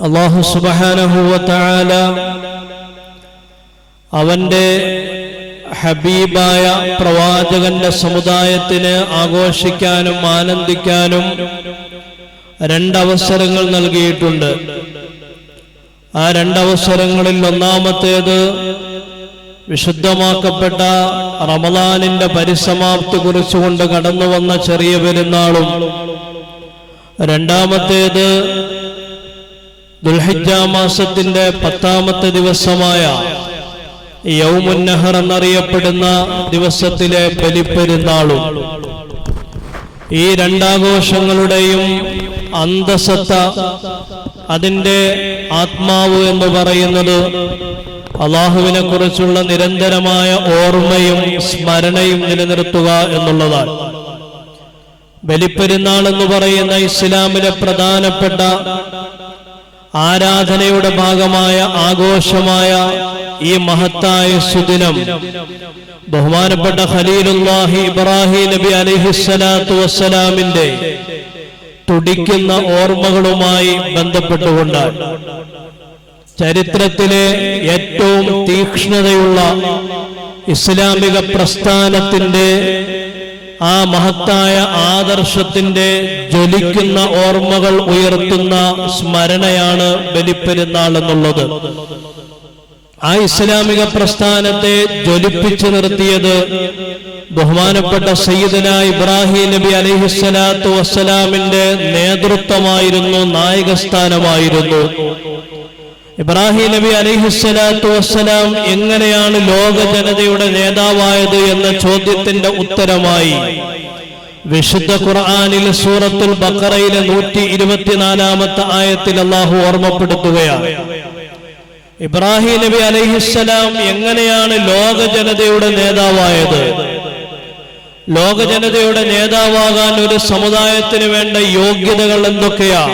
അള്ളാഹു സുബാനഹുവല അവന്റെ ഹബീബായ പ്രവാചകന്റെ സമുദായത്തിന് ആഘോഷിക്കാനും ആനന്ദിക്കാനും രണ്ടവസരങ്ങൾ നൽകിയിട്ടുണ്ട്. ആ രണ്ടവസരങ്ങളിൽ ഒന്നാമത്തേത് വിശുദ്ധമാക്കപ്പെട്ട റമദാനിന്റെ പരിസമാപ്തി കുറിച്ചുകൊണ്ട് കടന്നു വന്ന ചെറിയ പെരുന്നാളും. രണ്ടാമത്തേത് ദുൽഹിജ മാസത്തിന്റെ പത്താമത്തെ ദിവസമായ യൗമുന്നഹർ എന്നറിയപ്പെടുന്ന ദിവസത്തിലെ ബലിപ്പെരുന്നാളും ഈ രണ്ടാഘോഷങ്ങളുടെയും അന്തസത്ത അതിന്റെ ആത്മാവ് എന്ന് പറയുന്നത് അള്ളാഹുവിനെ കുറിച്ചുള്ള നിരന്തരമായ ഓർമ്മയും സ്മരണയും നിലനിർത്തുക എന്നുള്ളതാണ്. ബലിപ്പെരുന്നാൾ എന്ന് പറയുന്ന ഇസ്ലാമിലെ പ്രധാനപ്പെട്ട ആരാധനയുടെ ഭാഗമായ ആഘോഷമായ ഈ മഹത്തായ സുദിനം. ബഹുമാനപ്പെട്ട ഖലീലുല്ലാഹി ഇബ്രാഹിം നബി അലിഹിസ്സലാത്തു വസ്സലാമിന്റെ തുടിക്കുന്ന ഓർമ്മകളുമായി ബന്ധപ്പെട്ടുകൊണ്ടാണ്. ചരിത്രത്തിലെ ഏറ്റവും തീക്ഷ്ണതയുള്ള ഇസ്ലാമിക പ്രസ്ഥാനത്തിന്റെ ആ മഹത്തായ ആദർശത്തിന്റെ ജ്വലിക്കുന്ന ഓർമ്മകൾ ഉയർത്തുന്ന സ്മരണയാണ് ബലിപ്പെരുന്നാൾ എന്നുള്ളത്. ആ ഇസ്ലാമിക പ്രസ്ഥാനത്തെ ജ്വലിപ്പിച്ചു നിർത്തിയത് ബഹുമാനപ്പെട്ട സയ്യിദന ഇബ്രാഹിം നബി അലഹിസ്സലാത്തു വസ്സലാമിന്റെ നേതൃത്വമായിരുന്നു നായകസ്ഥാനമായിരുന്നു. ഇബ്രാഹിം നബി അലിഹിസ്സലാത്തു വസ്സലാം എങ്ങനെയാണ് ലോക ജനതയുടെ നേതാവായത് എന്ന ചോദ്യത്തിന്റെ ഉത്തരമായി. വിശുദ്ധ ഖുർആാനിൽ സൂറത്തുൽ ബക്കറയിലെ നൂറ്റി ഇരുപത്തിനാലാമത്തെ ആയത്തിൽ അള്ളാഹു ഓർമ്മപ്പെടുത്തുകയാണ്. ഇബ്രാഹിം നബി അലൈഹിസ്സലാം എങ്ങനെയാണ് ലോക ജനതയുടെ നേതാവായത്? ലോക ജനതയുടെ നേതാവാകാൻ ഒരു സമുദായത്തിന് വേണ്ട യോഗ്യതകൾ എന്തൊക്കെയാ?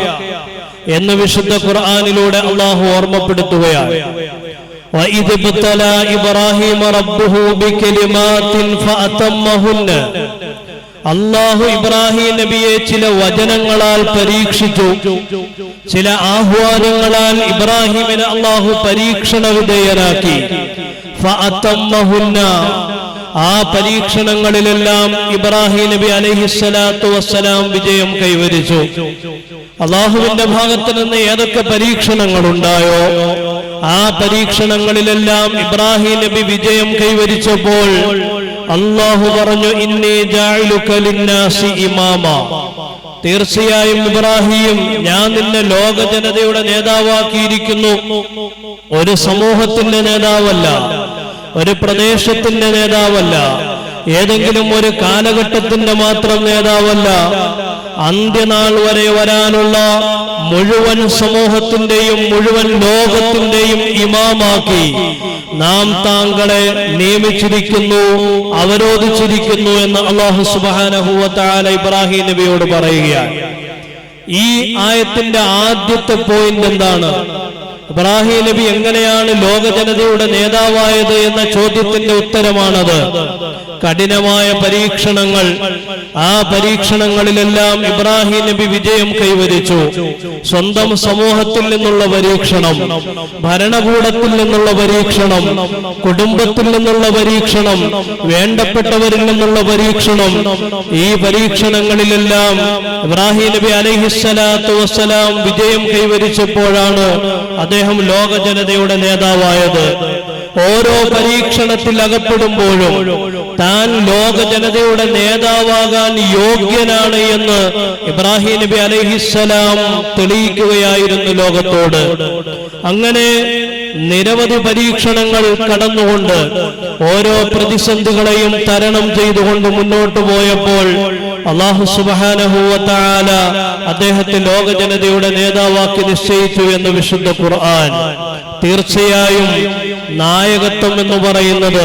എന്ന് വിശുദ്ധ ഖുർആാനിലൂടെ അള്ളാഹു ഓർമ്മപ്പെടുത്തുകയാണ് وَإِذِ ابْتَلَى إِبْرَاهِيمَ رَبُّهُ بِكَلِمَاتٍ فَأَتَمَّهُنَّ അള്ളാഹു ഇബ്രാഹിം നബിയെ ചില വചനങ്ങളാൽ പരീക്ഷിച്ചു ചില ആഹ്വാനങ്ങളാൽ ഇബ്രാഹിമിനെ അള്ളാഹു പരീക്ഷണ വിധേയനാക്കി ഫഅതമ്മഹുന്ന. ആ പരീക്ഷണങ്ങളിലെല്ലാം ഇബ്രാഹിം നബി അലഹിസ്സലാത്തു വസ്സലാം വിജയം കൈവരിച്ചു. അള്ളാഹുവിന്റെ ഭാഗത്ത് നിന്ന് ഏതൊക്കെ പരീക്ഷണങ്ങൾ ഉണ്ടായോ ആ പരീക്ഷണങ്ങളിലെല്ലാം ഇബ്രാഹിം നബി വിജയം കൈവരിച്ചപ്പോൾ അള്ളാഹു പറഞ്ഞു ഇന്നി ജാഇലുക ലിന്നാസി ഇമാമ. തീർച്ചയായും ഇബ്രാഹിം ഞാൻ നിന്നെ ലോക ജനതയുടെ നേതാവാക്കിയിരിക്കുന്നു. ഒരു സമൂഹത്തിന്റെ നേതാവല്ല. ഒരു പ്രദേശത്തിന്റെ നേതാവല്ല. ഏതെങ്കിലും ഒരു കാലഘട്ടത്തിന്റെ മാത്രം നേതാവല്ല. അന്ത്യനാൾ വരെ വരാനുള്ള മുഴുവൻ സമൂഹത്തിന്റെയും മുഴുവൻ ലോകത്തിന്റെയും ഇമാമാക്കി നാം താങ്കളെ നിയമിച്ചിരിക്കുന്നു അവരോധിച്ചിരിക്കുന്നു എന്ന് അള്ളാഹു സുബാനഹുവത്താല ഇബ്രാഹിം നബിയോട് പറയുകയാണ്. ഈ ആയത്തിന്റെ ആദ്യത്തെ പോയിന്റ് എന്താണ്? ഇബ്രാഹിം നബി എങ്ങനെയാണ് ലോക ജനതയുടെ നേതാവായത് എന്ന ചോദ്യത്തിന്റെ ഉത്തരമാണത്? കഠിനമായ പരീക്ഷണങ്ങൾ. ആ പരീക്ഷണങ്ങളിലെല്ലാം ഇബ്രാഹിം നബി വിജയം കൈവരിച്ചു. സ്വന്തം സമൂഹത്തിൽ നിന്നുള്ള പരീക്ഷണം ഭരണകൂടത്തിൽ നിന്നുള്ള പരീക്ഷണം കുടുംബത്തിൽ നിന്നുള്ള പരീക്ഷണം വേണ്ടപ്പെട്ടവരിൽ നിന്നുള്ള പരീക്ഷണം. ഈ പരീക്ഷണങ്ങളിലെല്ലാം ഇബ്രാഹിം നബി അലൈഹിസ്സലാത്തു വസ്സലാം വിജയം കൈവരിച്ചപ്പോഴാണ് അദ്ദേഹം ലോക ജനതയുടെ നേതാവായത്. ഓരോ പരീക്ഷണത്തിൽ അകപ്പെടുമ്പോഴും താൻ ലോക ജനതയുടെ നേതാവാകാൻ യോഗ്യനാണ് എന്ന് ഇബ്രാഹിം നബി അലൈഹിസ്സലാം തെളിയിക്കുകയായിരുന്നു ലോകത്തോട്. അങ്ങനെ നിരവധി പരീക്ഷണങ്ങൾ കടന്നുകൊണ്ട് ഓരോ പ്രതിസന്ധികളെയും തരണം ചെയ്തുകൊണ്ട് മുന്നോട്ട് പോയപ്പോൾ അള്ളാഹു സുബാനഹുവല അദ്ദേഹത്തെ ലോക ജനതയുടെ നേതാവാക്കി നിശ്ചയിച്ചു എന്ന് വിശുദ്ധ ഖുർആൻ. തീർച്ചയായും നായകത്വം എന്ന് പറയുന്നത്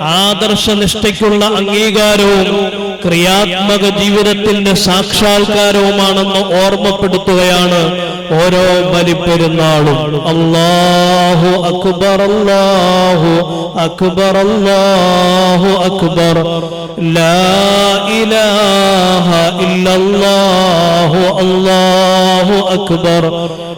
ആദർശനിഷ്ഠയ്ക്കുള്ള അംഗീകാരവും ക്രിയാത്മക ജീവിതത്തിന്റെ സാക്ഷാത്കാരവുമാണെന്ന് ഓർമ്മപ്പെടുത്തുകയാണ് ഓരോ ബലിപ്പെരുന്നാളും. അല്ലാഹു അക്ബർ അല്ലാഹു അക്ബർ അല്ലാഹു അക്ബർ. ലാ ഇലാഹ ഇല്ലല്ലാഹു അല്ലാഹു അക്ബർ.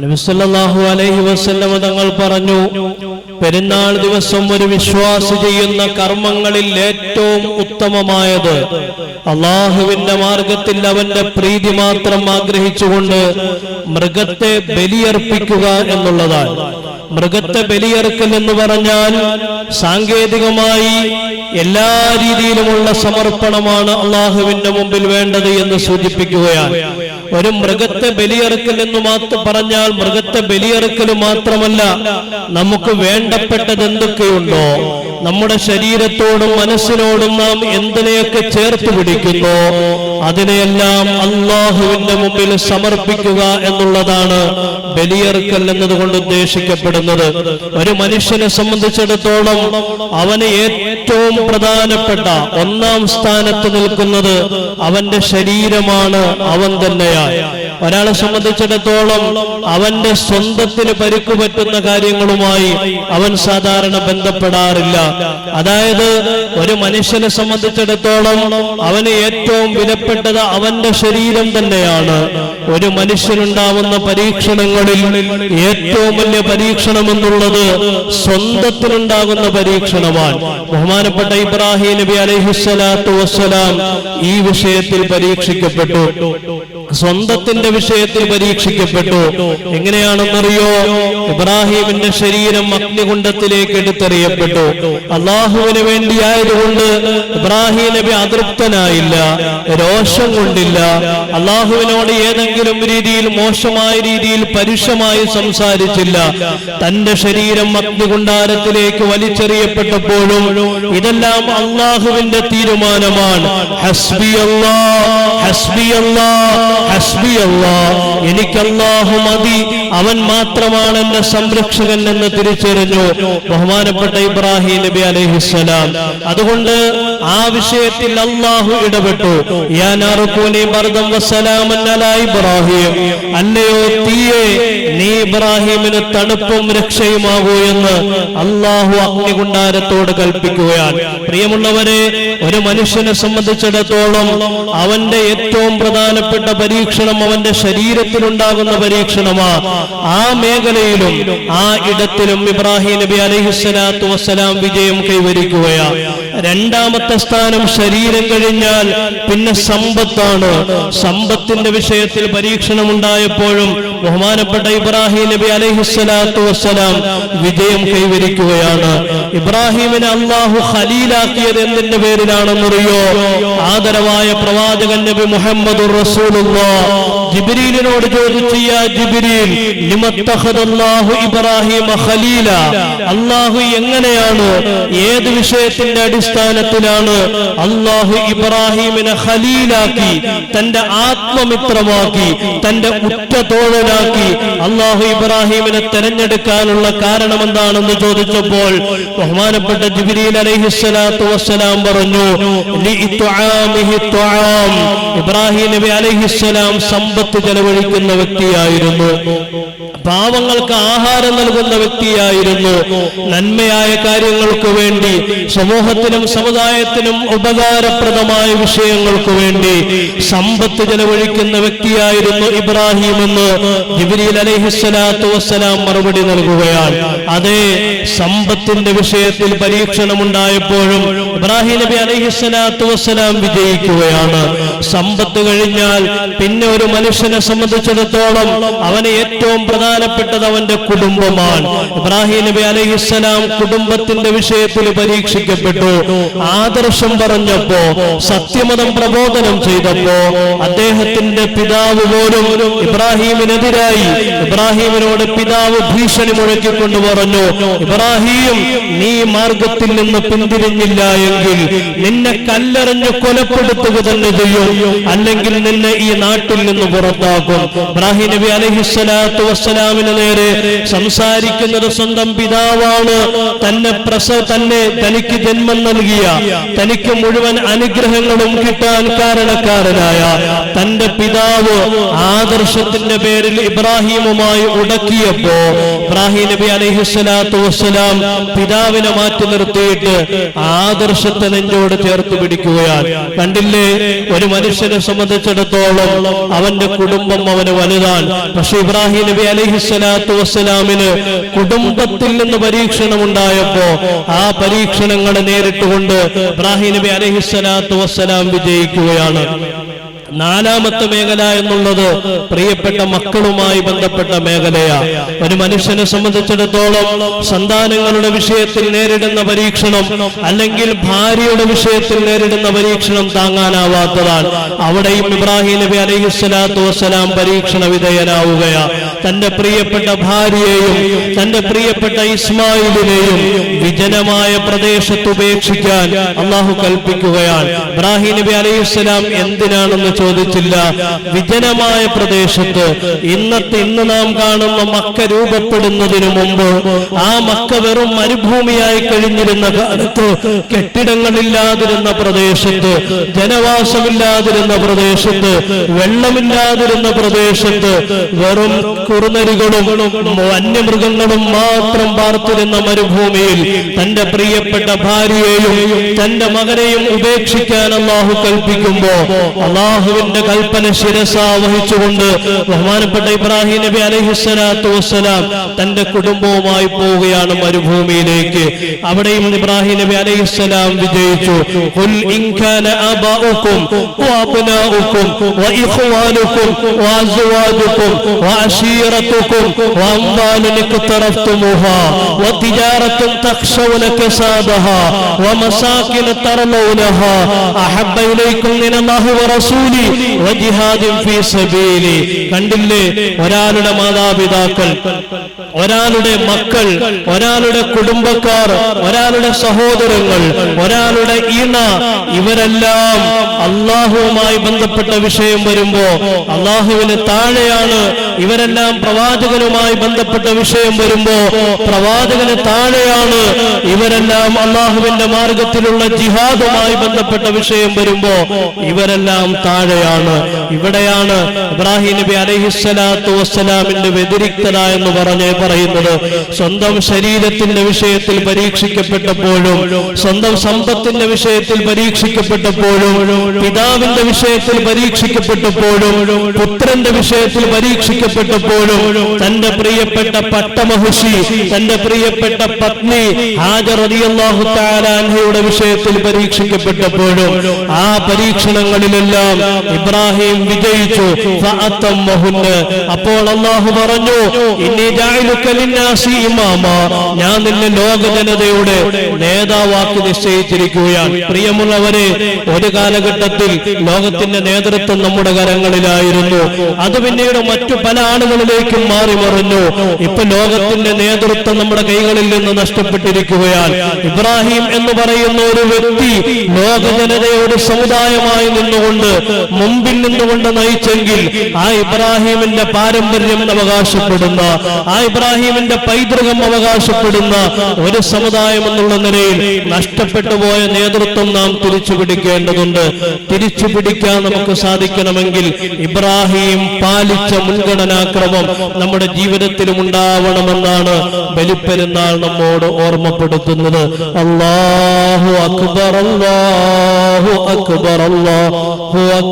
നബിസല്ലാഹു അലൈഹി വസല്ലമ തങ്ങൾ പറഞ്ഞു പെരുന്നാൾ ദിവസം ഒരു വിശ്വാസി ചെയ്യുന്ന കർമ്മങ്ങളിൽ ഏറ്റവും ഉത്തമമായത് അള്ളാഹുവിന്റെ മാർഗത്തിൽ അവന്റെ പ്രീതി മാത്രം ആഗ്രഹിച്ചുകൊണ്ട് മൃഗത്തെ ബലിയർപ്പിക്കുക എന്നുള്ളതാണ്. മൃഗത്തെ ബലിയറുക്കൽ എന്ന് പറഞ്ഞാൽ സാങ്കേതികമായി എല്ലാ രീതിയിലുമുള്ള സമർപ്പണമാണ് അള്ളാഹുവിന്റെ മുമ്പിൽ വേണ്ടത് എന്ന് സൂചിപ്പിക്കുകയാണ്. ഒരു മൃഗത്തെ ബലിയെറുക്കൽ എന്ന് മാത്രം പറഞ്ഞാൽ മൃഗത്തെ ബലിയെറുക്കൽ മാത്രമല്ല നമുക്ക് വേണ്ടപ്പെട്ടത് എന്തൊക്കെയുണ്ടോ? നമ്മുടെ ശരീരത്തോടും മനസ്സിനോടും നാം എന്തിനെയൊക്കെ ചേർത്ത് പിടിക്കുന്നു അതിനെയെല്ലാം അള്ളാഹുവിന്റെ മുമ്പിൽ സമർപ്പിക്കുക എന്നുള്ളതാണ് ബലിയർക്കൽ എന്നതുകൊണ്ട് ഉദ്ദേശിക്കപ്പെടുന്നത്. ഒരു മനുഷ്യനെ സംബന്ധിച്ചിടത്തോളം അവന് ഏറ്റവും പ്രധാനപ്പെട്ട ഒന്നാം സ്ഥാനത്ത് നിൽക്കുന്നത് അവന്റെ ശരീരമാണ് അവൻ തന്നെയാണ്. ഒരാളെ സംബന്ധിച്ചിടത്തോളം അവന്റെ സ്വന്തത്തിന് പരിക്കു പറ്റുന്ന കാര്യങ്ങളുമായി അവൻ സാധാരണ ബന്ധപ്പെടാറില്ല. അതായത് ഒരു മനുഷ്യനെ സംബന്ധിച്ചിടത്തോളം അവന് ഏറ്റവും വിലപ്പെട്ടത് അവന്റെ ശരീരം തന്നെയാണ്. ഒരു മനുഷ്യനുണ്ടാവുന്ന പരീക്ഷണങ്ങളിൽ ഏറ്റവും വലിയ പരീക്ഷണം എന്നുള്ളത് സ്വന്തത്തിനുണ്ടാകുന്ന പരീക്ഷണമാണ്. ബഹുമാനപ്പെട്ട ഇബ്രാഹിം നബി അലഹിസ്വലാത്തു വസ്സലാം ഈ വിഷയത്തിൽ പരീക്ഷിക്കപ്പെട്ടു. സ്വന്തത്തിന്റെ വിഷയത്തിൽ പരീക്ഷിക്കപ്പെട്ടു. എങ്ങനെയാണെന്നറിയോ? ഇബ്രാഹിമിന്റെ ശരീരം അഗ്നികുണ്ഡത്തിലേക്ക് എടുത്തെറിയപ്പെട്ടു. അള്ളാഹുവിന് വേണ്ടിയായതുകൊണ്ട് ഇബ്രാഹിം നബി അതൃപ്തനായില്ല രോഷം കൊണ്ടില്ല. അള്ളാഹുവിനോട് ഏതെങ്കിലും രീതിയിൽ മോശമായ രീതിയിൽ പരുഷമായി സംസാരിച്ചില്ല. തന്റെ ശരീരം അഗ്നികുണ്ടാരത്തിലേക്ക് വലിച്ചെറിയപ്പെട്ടപ്പോഴും ഇതെല്ലാം അള്ളാഹുവിന്റെ തീരുമാനമാണ്. ഹസ്ബി അള്ളാ ഹസ്ബി അല്ലാ ഹസ്ബി അല്ലാ എനിക്ക് അല്ലാഹു മതി. അവൻ മാത്രമാണ് എന്റെ സംരക്ഷകൻ എന്ന് തിരിച്ചറിഞ്ഞു. ബഹുമാനപ്പെട്ട ഇബ്രാഹിം നബി അലൈഹിസ്സലാം. അതുകൊണ്ട് ആ വിഷയത്തിൽ അള്ളാഹു ഇടപെട്ടു. ഇബ്രാഹിം. അല്ലയോ തീയെ നീ ഇബ്രാഹിമിന് തണുപ്പും രക്ഷയുമാകൂ എന്ന് അള്ളാഹു അഗ്നികുണ്ടാരത്തോട് കൽപ്പിക്കുകയാണ്. പ്രിയമുള്ളവരെ ഒരു മനുഷ്യനെ സംബന്ധിച്ചിടത്തോളം അവന്റെ ഏറ്റവും പ്രധാനപ്പെട്ട പരീക്ഷണം അവന്റെ ശരീരത്തിലുണ്ടാകുന്ന പരീക്ഷണമാ. ആ മേഖലയിലും ആ ഇടത്തിലും ഇബ്രാഹിം നബി അലൈഹിസ്സലാത്തു വസ്സലാം വിജയം കൈവരിക്കുകയാ. രണ്ടാമത്തെ സ്ഥാനം ശരീരം കഴിഞ്ഞാൽ പിന്നെ സമ്പത്താണ്. സമ്പത്തിന്റെ വിഷയത്തിൽ പരീക്ഷണം ഉണ്ടായപ്പോഴും ബഹുമാനപ്പെട്ട ഇബ്രാഹിം നബി അലൈഹിസ്സലാത്തു വസ്സലാം വിജയം കൈവരിക്കുകയാണ്. ഇബ്രാഹിമിനെ അള്ളാഹു ഖലീലാക്കിയത് എന്തിന്റെ പേരിലാണെന്നറിയോ? ആദരവായ പ്രവാചകൻ നബി മുഹമ്മദ് ജിബിരിലിനോട് ചോദിച്ചു യാ ജിബിരിൽ ലിമത്തഖദല്ലാഹു ഇബ്രാഹിമ ഖലീല അള്ളാഹു എങ്ങനെയാണ് ഏത് വിഷയത്തിന്റെ അടിസ്ഥാനത്തിലാണ് അള്ളാഹു ഇബ്രാഹിമിനെ ഖലീലാക്കി തന്റെ ആത്മമിത്രമാക്കി തന്റെ ഉറ്റ തോഴനാക്കി അള്ളാഹു ഇബ്രാഹിമിനെ തെരഞ്ഞെടുക്കാനുള്ള കാരണം എന്താണെന്ന് ചോദിച്ചപ്പോൾ ബഹുമാനപ്പെട്ട ജിബിരിൽ അലൈഹിസ്സലാത്തു വസ്സലാം പറഞ്ഞു. ഇബ്രാഹിം നബി അലൈഹിസ്സലാം സമ്പത്ത് ചെലവഴിക്കുന്ന വ്യക്തിയായിരുന്നു. പാവങ്ങൾക്ക് ആഹാരം നൽകുന്ന വ്യക്തിയായിരുന്നു. നന്മയായ കാര്യങ്ങൾക്ക് വേണ്ടി സമൂഹത്തിനും സമുദായത്തിനും ഉപകാരപ്രദമായ വിഷയങ്ങൾക്ക് വേണ്ടി സമ്പത്ത് ചെലവഴിക്കുന്ന വ്യക്തിയായിരുന്നു ഇബ്രാഹിം എന്ന് ജിബിരിൽ അലൈഹിസ്സലാത്തു വസ്സലാം മറുപടി നൽകുകയാണ്. അതേ സമ്പത്തിന്റെ വിഷയത്തിൽ പരീക്ഷണമുണ്ടായപ്പോഴും ഇബ്രാഹിം നബി അലൈഹിസ്സലാത്തു വസ്സലാം വിജയിക്കുകയാണ്. സമ്പത്ത് കഴിഞ്ഞാൽ പിന്നെ ഒരു മനുഷ്യനെ സംബന്ധിച്ചിടത്തോളം അവന് ഏറ്റവും പ്രധാനപ്പെട്ടത് അവന്റെ കുടുംബമാണ്. ഇബ്രാഹിം നബി അലൈഹിസ്സലാം കുടുംബത്തിന്റെ വിഷയത്തിൽ പരീക്ഷിക്കപ്പെട്ടു. ആദർശം പറഞ്ഞപ്പോ സത്യമതം പ്രബോധനം ചെയ്തപ്പോ അദ്ദേഹത്തിന്റെ പിതാവ് പോലും ഇബ്രാഹിമിനെതിരായി ഇബ്രാഹിമിനോട് പിതാവ് ഭീഷണി മുഴക്കിക്കൊണ്ട് പറഞ്ഞു ഇബ്രാഹീം നീ മാർഗത്തിൽ നിന്ന് പിന്തിരിഞ്ഞില്ല എങ്കിൽ നിന്നെ കല്ലെറിഞ്ഞ് കൊലപ്പെടുത്തുക തന്നെ ചെയ്യും. അല്ലെങ്കിൽ നിന്നെ ഈ നാട്ടിൽ നിന്ന് പുറത്താക്കും ഇബ്രാഹിം നബി അലഹിസ്വലാത്തു വസ്സലാമിന് നേരെ സംസാരിക്കുന്നത് സ്വന്തം പിതാവാണ്. തന്നെ പ്രസവ തന്നെ തനിക്ക് ജന്മം നൽകിയ തനിക്ക് മുഴുവൻ അനുഗ്രഹങ്ങളും കിട്ടാൻ കാരണക്കാരനായ തന്റെ പിതാവ് ആദർശത്തിന്റെ പേരിൽ ഇബ്രാഹിമുമായി ഉടക്കിയപ്പോ ഇബ്രാഹിം നബി അലഹിസ്വലാത്തു വസ്സലാം പിതാവിനെ മാറ്റി നിർത്തിയിട്ട് ആദർശത്തെ നെഞ്ചോട് ചേർത്ത് പിടിക്കുകയാണ്. കണ്ടില്ലേ? ഒരു മനുഷ്യനെ സംബന്ധിച്ചിടത്തോളം അവന്റെ കുടുംബം അവന് വലുതാണ്. പക്ഷെ ഇബ്രാഹിം നബി അലഹിസ്സലാത്തു വസ്സലാമിന് കുടുംബത്തിൽ നിന്ന് പരീക്ഷണം ഉണ്ടായപ്പോ ആ പരീക്ഷണങ്ങളെ നേരിട്ടുകൊണ്ട് ഇബ്രാഹിം നബി അലഹിസ്സലാത്തു വസ്സലാം വിജയിക്കുകയാണ്. നാലാമത്തെ മേഖല എന്നുള്ളത് പ്രിയപ്പെട്ട മക്കളുമായി ബന്ധപ്പെട്ട മേഖലയാണ് ഒരു മനുഷ്യനെ സംബന്ധിച്ചിടത്തോളം സന്താനങ്ങളുടെ വിഷയത്തിൽ നേരിടുന്ന പരീക്ഷണം അല്ലെങ്കിൽ ഭാര്യയുടെ വിഷയത്തിൽ നേരിടുന്ന പരീക്ഷണം താങ്ങാനാവാത്തതാണ്. അവിടെയും ഇബ്രാഹിം നബി അലൈഹി സ്വലാത്തു വസ്സലാം പരീക്ഷണ വിധേയനാവുകയാണ് തന്റെ പ്രിയപ്പെട്ട ഭാര്യയെയും തന്റെ പ്രിയപ്പെട്ട ഇസ്മായിലിനെയും വിജനമായ പ്രദേശത്ത് ഉപേക്ഷിക്കാൻ അള്ളാഹു കൽപ്പിക്കുകയാണ്. ഇബ്രാഹിം നബി അലൈഹി സ്വലാം എന്തിനാണെന്ന് ചോദിച്ചില്ല. വിജനമായ പ്രദേശത്ത് ഇന്നത്തെ ഇന്ന് നാം കാണുന്ന മക്ക രൂപപ്പെടുന്നതിനു മുമ്പ് ആ മക്ക വെറും മരുഭൂമിയായി കഴിഞ്ഞിരുന്ന കാലത്ത് കെട്ടിടങ്ങളില്ലാതിരുന്ന പ്രദേശത്ത് ജനവാസമില്ലാതിരുന്ന പ്രദേശത്ത് വെള്ളമില്ലാതിരുന്ന പ്രദേശത്ത് വെറും കുറുനരികളും വന്യമൃഗങ്ങളും മാത്രം പാർത്തിരുന്ന മരുഭൂമിയിൽ തന്റെ പ്രിയപ്പെട്ട ഭാര്യയെയും തന്റെ മകനെയും ഉപേക്ഷിക്കാൻ അള്ളാഹു കൽപ്പിക്കുമ്പോ അള്ളാഹുവിന്റെ കൽപ്പന ശിരസ വഹിച്ചുകൊണ്ട് ബഹുമാനപ്പെട്ട ഇബ്രാഹിം നബി അലഹിസ്സലാത്തു വസ്സലാം തന്റെ കുടുംബവുമായി പോവുകയാണ് മരുഭൂമിയിലേക്ക്. അവിടെയും ഇബ്രാഹിം നബി അലൈഹിസ്സലാം വിജയിച്ചു. ഖുൽ ترمونها أحب إليكم من الله വഅസ്വാജുക്കും ഫീ സബീലി. കണ്ടില്ലേ? ഒരാളുടെ മാതാപിതാക്കൾ ഒരാളുടെ മക്കൾ ഒരാളുടെ കുടുംബക്കാർ ഒരാളുടെ സഹോദരങ്ങൾ ഒരാളുടെ ഇണ. ഇവരെല്ലാം അള്ളാഹുവുമായി ബന്ധപ്പെട്ട വിഷയം വരുമ്പോ അള്ളാഹുവിന് താഴെയാണ്. ഇവരെല്ലാം പ്രവാചകനുമായി ബന്ധപ്പെട്ട വിഷയം വരുമ്പോ പ്രവാചകന് താഴെയാണ്. ഇവരെല്ലാം അള്ളാഹുവിന്റെ മാർഗത്തിലുള്ള ജിഹാദുമായി ബന്ധപ്പെട്ട വിഷയം വരുമ്പോ ഇവരെല്ലാം താഴെയാണ്. ഇവിടെയാണ് ഇബ്രാഹിം നബി അലഹിസ്സലാത്തു വസ്സലാമിന്റെ വ്യതിരിക്തത എന്ന് പറഞ്ഞ് പറയുന്നത്. സ്വന്തം ശരീരത്തിന്റെ വിഷയത്തിൽ പരീക്ഷിക്കപ്പെട്ടപ്പോഴും സ്വന്തം സമ്പത്തിന്റെ വിഷയത്തിൽ പരീക്ഷിക്കപ്പെട്ടപ്പോഴും പിതാവിന്റെ വിഷയത്തിൽ പരീക്ഷിക്കപ്പെട്ടപ്പോഴും പുത്രന്റെ വിഷയത്തിൽ പരീക്ഷിക്കപ്പെട്ടപ്പോഴും തന്റെ പ്രിയപ്പെട്ട പട്ടമഹുഷി തന്റെ പ്രിയപ്പെട്ട പത്നി ഹാജർ റളിയല്ലാഹു തആല അൻഹയുടെ വിഷയത്തിൽ പരീക്ഷിക്കപ്പെട്ടപ്പോഴും ആ പരീക്ഷണങ്ങളിലെല്ലാം ഇബ്രാഹിം വിജയിച്ചു. അപ്പോൾ അള്ളാഹു പറഞ്ഞു ഞാൻ നിന്നെ ലോക ജനതയുടെ നേതാവാക്കി നിശ്ചയിച്ചിരിക്കുകയാണ്. പ്രിയമുള്ളവരെ ഒരു കാലഘട്ടത്തിൽ ലോകത്തിന്റെ നേതൃത്വം നമ്മുടെ കരങ്ങളിലായിരുന്നു. അത് പിന്നീട് മറ്റു പല ആളുകളിലേക്കും മാറി മറിഞ്ഞു. ഇപ്പൊ ലോകത്തിന്റെ നേതൃത്വം നമ്മുടെ കൈകളിൽ നിന്ന് നഷ്ടപ്പെട്ടിരിക്കുകയാണ്. ഇബ്രാഹിം എന്ന് പറയുന്ന ഒരു വ്യക്തി ലോക ജനതയുടെ സമുദായമായി നിന്നുകൊണ്ട് മുമ്പിൽ നിന്നുകൊണ്ട് നയിച്ചെങ്കിൽ ആ ഇബ്രാഹിമിന്റെ പാരമ്പര്യം അവകാശപ്പെടുന്ന ആ ഇബ്രാഹിമിന്റെ പൈതൃകം അവകാശപ്പെടുന്ന ഒരു സമുദായം എന്നുള്ള നിലയിൽ നഷ്ടപ്പെട്ടു പോയ നേതൃത്വം നാം തിരിച്ചു പിടിക്കേണ്ടതുണ്ട്. തിരിച്ചു പിടിക്കാൻ നമുക്ക് സാധിക്കണമെങ്കിൽ ഇബ്രാഹിം പാലിച്ച മുൻഗണനാക്രമം നമ്മുടെ ജീവിതത്തിലും ഉണ്ടാവണമെന്നാണ് ബലിപ്പെരുന്നാൾ നമ്മോട് ഓർമ്മപ്പെടുത്തുന്നത്. അള്ളാഹു അക്ബർ അള്ളാഹു അക്ബർ അള്ളാഹു അക്ബർ.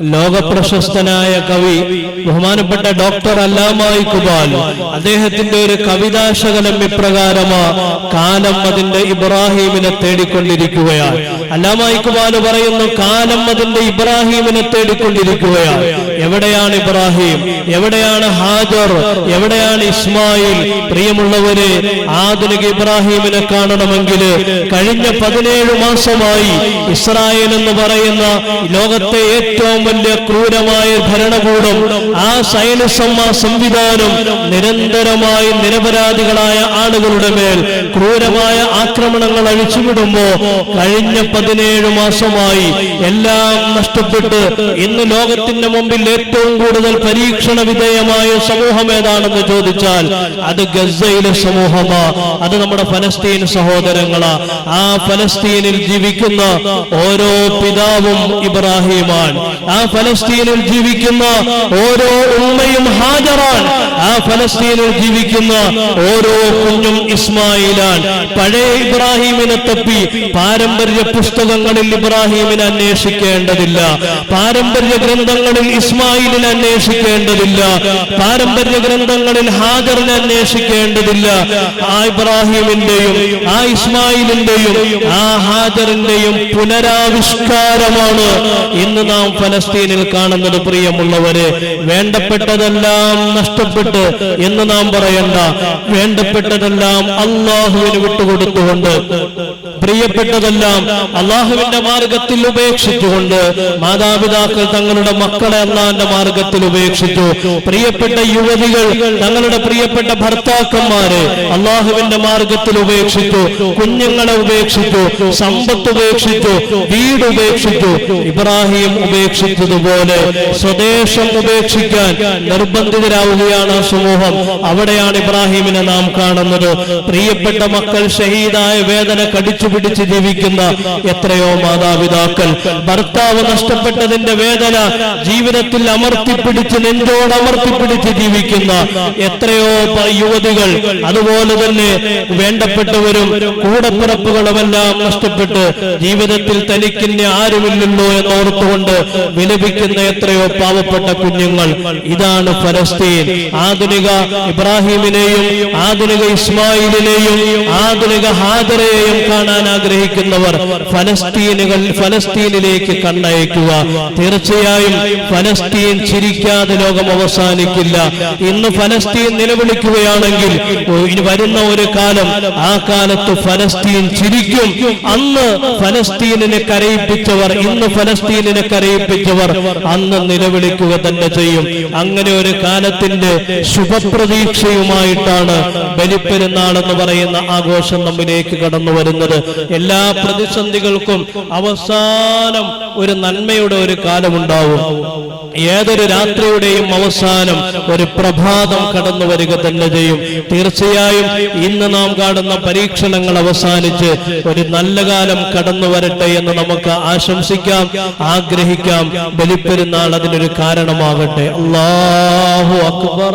ലോകപ്രശസ്തനായ കവി ബഹുമാനപ്പെട്ട ഡോക്ടർ അല്ലാമായി കുബാൽ. അദ്ദേഹത്തിന്റെ ഒരു കവിതാശകലം ഇപ്രകാരമാ കാലം അതിന്റെ ഇബ്രാഹിമിനെ തേടിക്കൊണ്ടിരിക്കുകയാണ്. അല്ലാമായിക്കുമാൽ പറയുന്നു കാലം അതിന്റെ ഇബ്രാഹിമിനെ തേടിക്കൊണ്ടിരിക്കുകയാണ്. എവിടെയാണ് ഇബ്രാഹിം? എവിടെയാണ് ഹാജർ? എവിടെയാണ് ഇസ്മായിൽ? പ്രിയമുള്ളവര് ആധുനിക ഇബ്രാഹിമിനെ കാണണമെങ്കിൽ കഴിഞ്ഞ പതിനേഴ് മാസമായി ഇസ്രായേൽ എന്ന് പറയുന്ന ലോകത്തെ ഏറ്റവും വലിയ ക്രൂരമായ ഭരണകൂടം ആ സൈനിസം ആ സംവിധാനം നിരന്തരമായി നിരപരാധികളായ ആളുകളുടെ മേൽ ക്രൂരമായ ആക്രമണങ്ങൾ അഴിച്ചുവിടുമ്പോ കഴിഞ്ഞ പതിനേഴ് മാസമായി എല്ലാം നഷ്ടപ്പെട്ട് ഇന്ന് ലോകത്തിന്റെ മുമ്പിൽ ഏറ്റവും കൂടുതൽ പരീക്ഷണ വിധേയമായ സമൂഹം ഏതാണെന്ന് ചോദിച്ചാൽ അത് ഗസയിലെ സമൂഹമാ. അത് നമ്മുടെ ഫലസ്തീൻ സഹോദരങ്ങളാ. ആ ഫലസ്തീനിൽ ജീവിക്കുന്ന ഓരോ പിതാവും ഇബ്രാഹിമാൻ ആ ഫലസ്തീനിൽ ജീവിക്കുന്ന ഓരോ ഉമ്മയും ഹാജറാൻ ആ ഫലസ്തീനിൽ ജീവിക്കുന്ന ഓരോ കുഞ്ഞും ഇസ്മായിലാൻ പഴയ ഇബ്രാഹിമിനെ തപ്പി പാരമ്പര്യ പുസ്തകങ്ങളിൽ ഇബ്രാഹിമിനെ അന്വേഷിക്കേണ്ടതില്ല. പാരമ്പര്യ ഗ്രന്ഥങ്ങളിൽ ഇസ്മായിലിനെ അന്വേഷിക്കേണ്ടതില്ല. പാരമ്പര്യ ഗ്രന്ഥങ്ങളിൽ ഹാജറിനെ അന്വേഷിക്കേണ്ടതില്ല. ആ ഇബ്രാഹിമിന്റെയും ആ ഇസ്മായിലിന്റെയും ആ ഹാജറിന്റെയും പുനരാവിഷ്കാരമാണ് ഇന്ന് നാം ഫലസ്തീനിൽ കാണുന്നത് പ്രിയമുള്ളവരെ. വേണ്ടപ്പെട്ടതെല്ലാം നഷ്ടപ്പെട്ട് എന്ന് നാം പറയണ്ട. വേണ്ടപ്പെട്ടതെല്ലാം അള്ളാഹുവിന് വിട്ടുകൊടുത്തുകൊണ്ട്. പ്രിയപ്പെട്ടതെല്ലാം അള്ളാഹുവിന്റെ മാർഗത്തിൽ ഉപേക്ഷിച്ചുകൊണ്ട് മാതാപിതാക്കൾ തങ്ങളുടെ മക്കളെ അള്ളാഹിന്റെ മാർഗത്തിൽ ഉപേക്ഷിച്ചു. പ്രിയപ്പെട്ട യുവതികൾ തങ്ങളുടെ പ്രിയപ്പെട്ട ഭർത്താക്കന്മാരെ അള്ളാഹുവിന്റെ മാർഗത്തിൽ ഉപേക്ഷിച്ചു കുഞ്ഞുങ്ങളെ ഉപേക്ഷിച്ചു സമ്പത്ത് ഉപേക്ഷിച്ചു വീട് ഉപേക്ഷിച്ചു. ഇബ്രാഹിം ഉപേക്ഷിച്ചതുപോലെ സ്വദേശം ഉപേക്ഷിക്കാൻ നിർബന്ധിതരാവുകയാണ് സമൂഹം. അവിടെയാണ് ഇബ്രാഹിമിനെ നാം കാണുന്നത്. പ്രിയപ്പെട്ട മക്കൾ ഷഹീദായ വേദന കടിച്ചു പിടിച്ച് ജീവിക്കുന്ന എത്രയോ മാതാപിതാക്കൾ ഭർത്താവ് നഷ്ടപ്പെട്ടതിന്റെ വേദന ജീവിതത്തിൽ അമർത്തിപ്പിടിച്ച് നെഞ്ചോട് അമർത്തിപ്പിടിച്ച് ജീവിക്കുന്ന എത്രയോ യുവതികൾ അതുപോലെ തന്നെ വേണ്ടപ്പെട്ടവരും കൂടപ്പിറപ്പുകളുമെല്ലാം നഷ്ടപ്പെട്ട് ജീവിതത്തിൽ തനിക്കിന്നെ ആരുമില്ലല്ലോ എന്നോർത്തുകൊണ്ട് വിലപിക്കുന്ന എത്രയോ പാവപ്പെട്ട കുഞ്ഞുങ്ങൾ. ഇതാണ് ഫലസ്തീൻ. ആധുനിക ഇബ്രാഹിമിനെയും ആധുനിക ഇസ്മായിലിനെയും ആധുനിക ഹാജറയെയും കാണാൻ ആഗ്രഹിക്കുന്നവർ ഫലസ്തീനുകൾ ഫലസ്തീനിലേക്ക് കണ്ണയക്കുക. തീർച്ചയായും ഫലസ്തീൻ ചിരിക്കാതെ ലോകം അവസാനിക്കില്ല. ഇന്ന് ഫലസ്തീൻ നിലവിളിക്കുകയാണെങ്കിൽ ഇനി വരുന്ന ഒരു കാലം ആ കാലത്ത് ഫലസ്തീൻ ചിരിക്കും. അന്ന് ഫലസ്തീനിനെ കരയിപ്പിച്ചവർ ഇന്ന് ഫലസ്തീനിനെ കരയിപ്പിച്ചവർ അന്ന് നിലവിളിക്കുക തന്നെ ചെയ്യും. അങ്ങനെ ഒരു കാലത്തിന്റെ ശുഭപ്രതീക്ഷയുമായിട്ടാണ് ബലിപ്പെരുന്നാൾ എന്ന് പറയുന്ന ആഘോഷം നമ്മിലേക്ക് കടന്നു വരുന്നത്. എല്ലാ പ്രതിസന്ധികൾക്കും അവസാനം ഒരു നന്മയുടെ ഒരു കാലമുണ്ടാവും. ഏതൊരു രാത്രിയുടെയും അവസാനം ഒരു പ്രഭാതം കടന്നു വരിക തന്നെ ചെയ്യും. തീർച്ചയായും ഇന്ന് നാം കാണുന്ന പരീക്ഷണങ്ങൾ അവസാനിച്ച് ഒരു നല്ല കാലം കടന്നു വരട്ടെ എന്ന് നമുക്ക് ആശംസിക്കാം ആഗ്രഹിക്കാം. ബലിപ്പെരുന്നാൾ അതിനൊരു കാരണമാകട്ടെ. അള്ളാഹു അക്ബർ